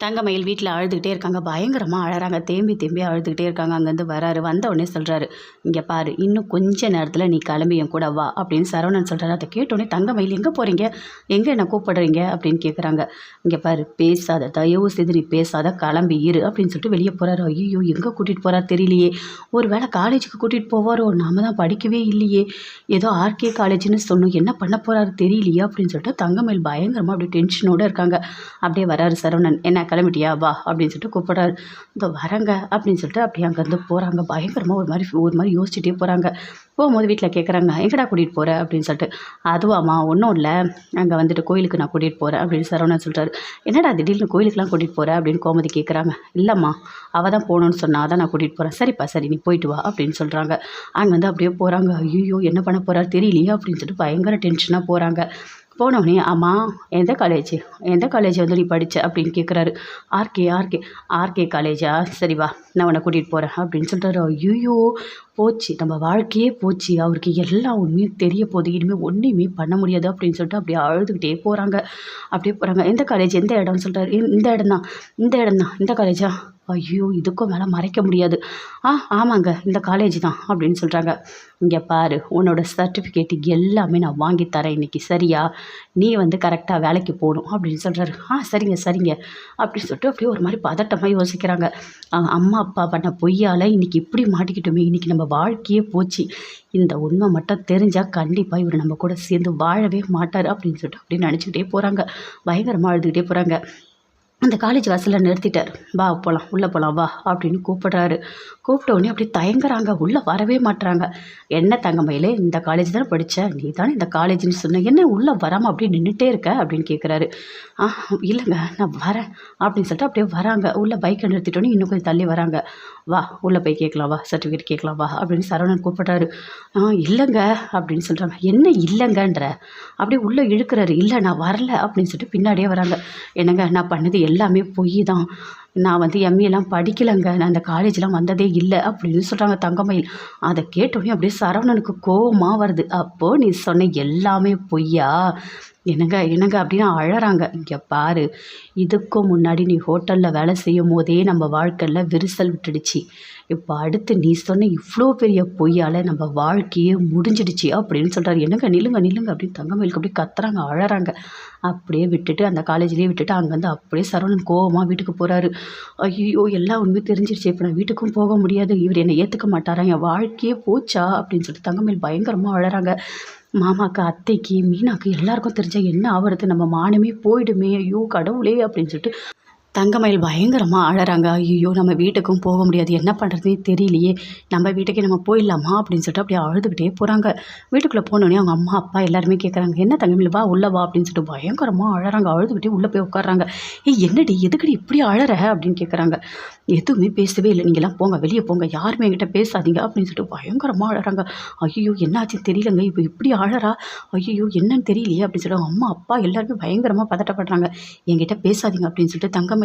தங்கமயில் வீட்டில் அழுதுகிட்டே இருக்காங்க. பயங்கரமாக அழறாங்க. தேம்பி தேம்பி அழுதுகிட்டே இருக்காங்க. அங்கேருந்து வராரு. வந்த உடனே சொல்கிறாரு இங்கே பாரு இன்னும் கொஞ்ச நேரத்தில் நீ கிளம்பி என் கூட வா அப்படின்னு சரவணன் சொல்கிறாரு அதை கேட்டோடனே தங்கமயில் எங்கே போகிறீங்க எங்கே என்ன கூப்பிடுறீங்க? அப்படின்னு கேட்குறாங்க இங்கே பாரு பேசாத தயவு செய்து நீ பேசாத கிளம்பி இரு அப்படின்னு சொல்லிட்டு வெளியே போகிறாரு ஐயோ எங்கே கூட்டிகிட்டு போகிறாரு தெரியலையே. ஒரு வேளை காலேஜுக்கு கூட்டிகிட்டு போவாரோ? நாம தான் படிக்கவே இல்லையே. ஏதோ ஆர்கே காலேஜ்னு சொன்னோம். என்ன பண்ண போகிறாரு தெரியலையே அப்படின்னு சொல்லிட்டு தங்கமயில் பயங்கரமாக அப்படியே டென்ஷனோடு இருக்காங்க. அப்படியே வராரு சரவணன். என்ன கிளம்பிட்டியா? வா அப்படின்னு சொல்லிட்டு கூப்பிட்றாரு. இந்த வரேங்க அப்படின்னு சொல்லிட்டு அப்படியே அங்கேருந்து போகிறாங்க பயங்கரமாக ஒரு மாதிரி ஒரு மாதிரி யோசிச்சுட்டே போகிறாங்க போகும்போது வீட்டில் கேட்குறாங்க எங்கடா கூட்டிகிட்டு போகிற அப்படின்னு சொல்லிட்டு. அதுவாம்மா ஒன்றும் இல்லை. அங்கே வந்துட்டு கோயிலுக்கு நான் கூட்டிகிட்டு போகிறேன் அப்படின்னு சரவணன் சொல்லிட்டாரு என்னடா திடீர்னு கோயிலுக்குலாம் கூட்டிகிட்டு போகிற அப்படின்னு கோமதி கேட்குறாங்க இல்லைம்மா அவள் தான் போகணுன்னு சொன்னா அதான் நான் கூட்டிகிட்டு போகிறேன் சரிப்பா சரி நீ போயிட்டு வா அப்படின்னு சொல்கிறாங்க அங்கே வந்து அப்படியே போகிறாங்க ஐயோ என்ன பண்ண போகிறாரு தெரியலையே அப்படின்னு சொல்லிட்டு பயங்கர டென்ஷனாக போகிறாங்க போனோடனே அம்மா எந்த காலேஜ் எந்த காலேஜ் வந்து நீ படித்த அப்படின்னு கேட்குறாரு ஆர்கே ஆர்கே ஆர்கே காலேஜா சரி வா நான் உன்னை கூட்டிகிட்டு போகிறேன் அப்படின்னு சொல்கிறாரு ஐயோ போச்சு. நம்ம வாழ்க்கையே போச்சு. அவருக்கு எல்லா உண்மையும் தெரிய போது இனிமேல் ஒன்றுமே பண்ண முடியாது அப்படின்னு சொல்லிட்டு அப்படியே அழுதுகிட்டே போகிறாங்க அப்படியே போகிறாங்க எந்த காலேஜ் எந்த இடம்னு சொல்லிட்டாரு "இந்த- இந்த இடம் தான் இந்த இடம் தான் இந்த காலேஜா ஐயோ இதுக்கும் மேலே மறைக்க முடியாது. ஆ ஆமாங்க. இந்த காலேஜ் தான் அப்படின்னு சொல்கிறாங்க இங்கே பாரு உன்னோட சர்டிஃபிகேட் எல்லாமே நான் வாங்கி தரேன் இன்னைக்கு. சரியா? நீ வந்து கரெக்டாக வேலைக்கு போகணும் அப்படின்னு சொல்கிறாரு ஆ சரிங்க சரிங்க. அப்படின்னு சொல்லிட்டு அப்படியே ஒரு மாதிரி பதட்டமாக யோசிக்கிறாங்க. அம்மா அப்பா பண்ண பொய்யால் இன்றைக்கி இப்படி மாட்டிக்கிட்டோமே. இன்றைக்கி நம்ம வாழ்க்கையே போச்சு. இந்த உண்மை மட்டும் தெரிஞ்சால் கண்டிப்பாக இவர் நம்ம கூட சேர்ந்து வாழவே மாட்டார் அப்படின்னு சொல்லிட்டு அப்படின்னு நினச்சிக்கிட்டே போகிறாங்க பயங்கரமாக அழுதுகிட்டே போகிறாங்க அந்த காலேஜ் வாசலில் நிறுத்திட்டார். வா போகலாம் உள்ளே போகலாம் வா அப்படின்னு கூப்பிட்றாரு. கூப்பிட்ட உடனே அப்படியே தயங்குறாங்க. உள்ளே வரவே மாட்றாங்க. என்ன தங்கமையிலே இந்த காலேஜ் தானே படித்தேன் நீ தானே இந்த காலேஜ்னு சொன்ன. என்ன உள்ளே வராமல் அப்படியே நின்றுட்டே இருக்க? அப்படின்னு கேட்குறாரு ஆ இல்லைங்க. நான் வரேன் அப்படின்னு சொல்லிட்டு அப்படியே வராங்க. உள்ளே பைக்கை நிறுத்திட்டோன்னே இன்னும் கொஞ்சம் தள்ளி வராங்க. வா உள்ளே போய் கேட்கலாம். வா சர்டிஃபிகேட் கேட்கலாம். வா அப்படின்னு சரவணன் கூப்பிட்றாரு. ஆ இல்லைங்க அப்படின்னு சொல்கிறாங்க என்ன இல்லைங்கன்ற? அப்படியே உள்ளே இழுக்கிறாரு. இல்லை நான் வரல அப்படின்னு சொல்லிட்டு பின்னாடியே வராங்க. என்னங்க நான் பண்ணது எல்லாமே பொய் தான் நான் வந்து எம்ஏ எல்லாம் படிக்கலைங்க. நான் அந்த காலேஜ்லாம் வந்ததே இல்லை அப்படின்னு சொல்கிறாங்க தங்கமயில். அதை கேட்டோடனே அப்படியே சரவணனுக்கு கோபமாக வருது. அப்போது நீ சொன்ன எல்லாமே பொய்யா? என்னங்க என்னங்க அப்படின்னு அழறாங்க. இங்கே பாரு இதுக்கும் முன்னாடி நீ ஹோட்டலில் வேலை செய்யும் போதே நம்ம வாழ்க்கையில் விரிசல் விட்டுடுச்சு. இப்போ அடுத்து நீ சொன்ன இவ்வளோ பெரிய பொய்யால் நம்ம வாழ்க்கையே முடிஞ்சிடுச்சு அப்படின்னு சொல்கிறாரு என்னங்க நில்லுங்க நில்லுங்க அப்படின்னு தங்கமயிலுக்கு அப்படியே கத்துறாங்க அழறாங்க. அப்படியே விட்டுட்டு அந்த காலேஜ்லேயே விட்டுட்டு அங்கேருந்து அப்படியே சரவணன் கோபமாக வீட்டுக்கு போகிறாரு ஐயோ எல்லாம் உண்மை தெரிஞ்சிருச்சு. இப்போ நான் வீட்டுக்கும் போக முடியாது. இவர் என்னை ஏற்றுக்க மாட்டாரா? என் வாழ்க்கையே போச்சா? அப்படின்னு சொல்லிட்டு தங்கமேல் பயங்கரமாக வளராங்க மாமாக்கு அத்தைக்கு மீனாக்கு எல்லாருக்கும் தெரிஞ்சா என்ன ஆவறது? நம்ம மானமே போயிடுமே. ஐயோ கடவுளே அப்படின்னு சொல்லிட்டு தங்கமயில் பயங்கரமாக அழறாங்க. ஐயோ நம்ம வீட்டுக்கும் போக முடியாது. என்ன பண்ணுறதுனே தெரியலையே. நம்ம வீட்டுக்கே நம்ம போயிடலாமா? அப்படின்னு சொல்லிட்டு அப்படியே அழுதுகிட்டே போகிறாங்க வீட்டுக்குள்ளே போனோடனே அவங்க அம்மா அப்பா எல்லாருமே கேட்குறாங்க என்ன தங்கமயில் வா உள்ளே வா அப்படின்னு சொல்லிட்டு பயங்கரமாக அழறாங்க. அழுதுகிட்டே உள்ளே போய் உட்காறாங்க ஏய் என்னடி எதுக்குடி இப்படி அழற? அப்படின்னு கேட்குறாங்க எதுவுமே பேசவே இல்லை. நீங்களாம் போங்க வெளியே போங்க. யாருமே என்கிட்ட பேசாதீங்க அப்படின்னு சொல்லிட்டு பயங்கரமாக அழறாங்க. ஐயோ என்னாச்சு? தெரியலங்க. இப்போ இப்படி அழறா? ஐயோ என்னன்னு தெரியலையே அப்படின்னு சொல்லிட்டு அவங்க அம்மா அப்பா எல்லாருமே பயங்கரமாக பதட்டப்படுறாங்க. என்கிட்ட பேசாதீங்க அப்படின்னு சொல்லிட்டு தங்கம்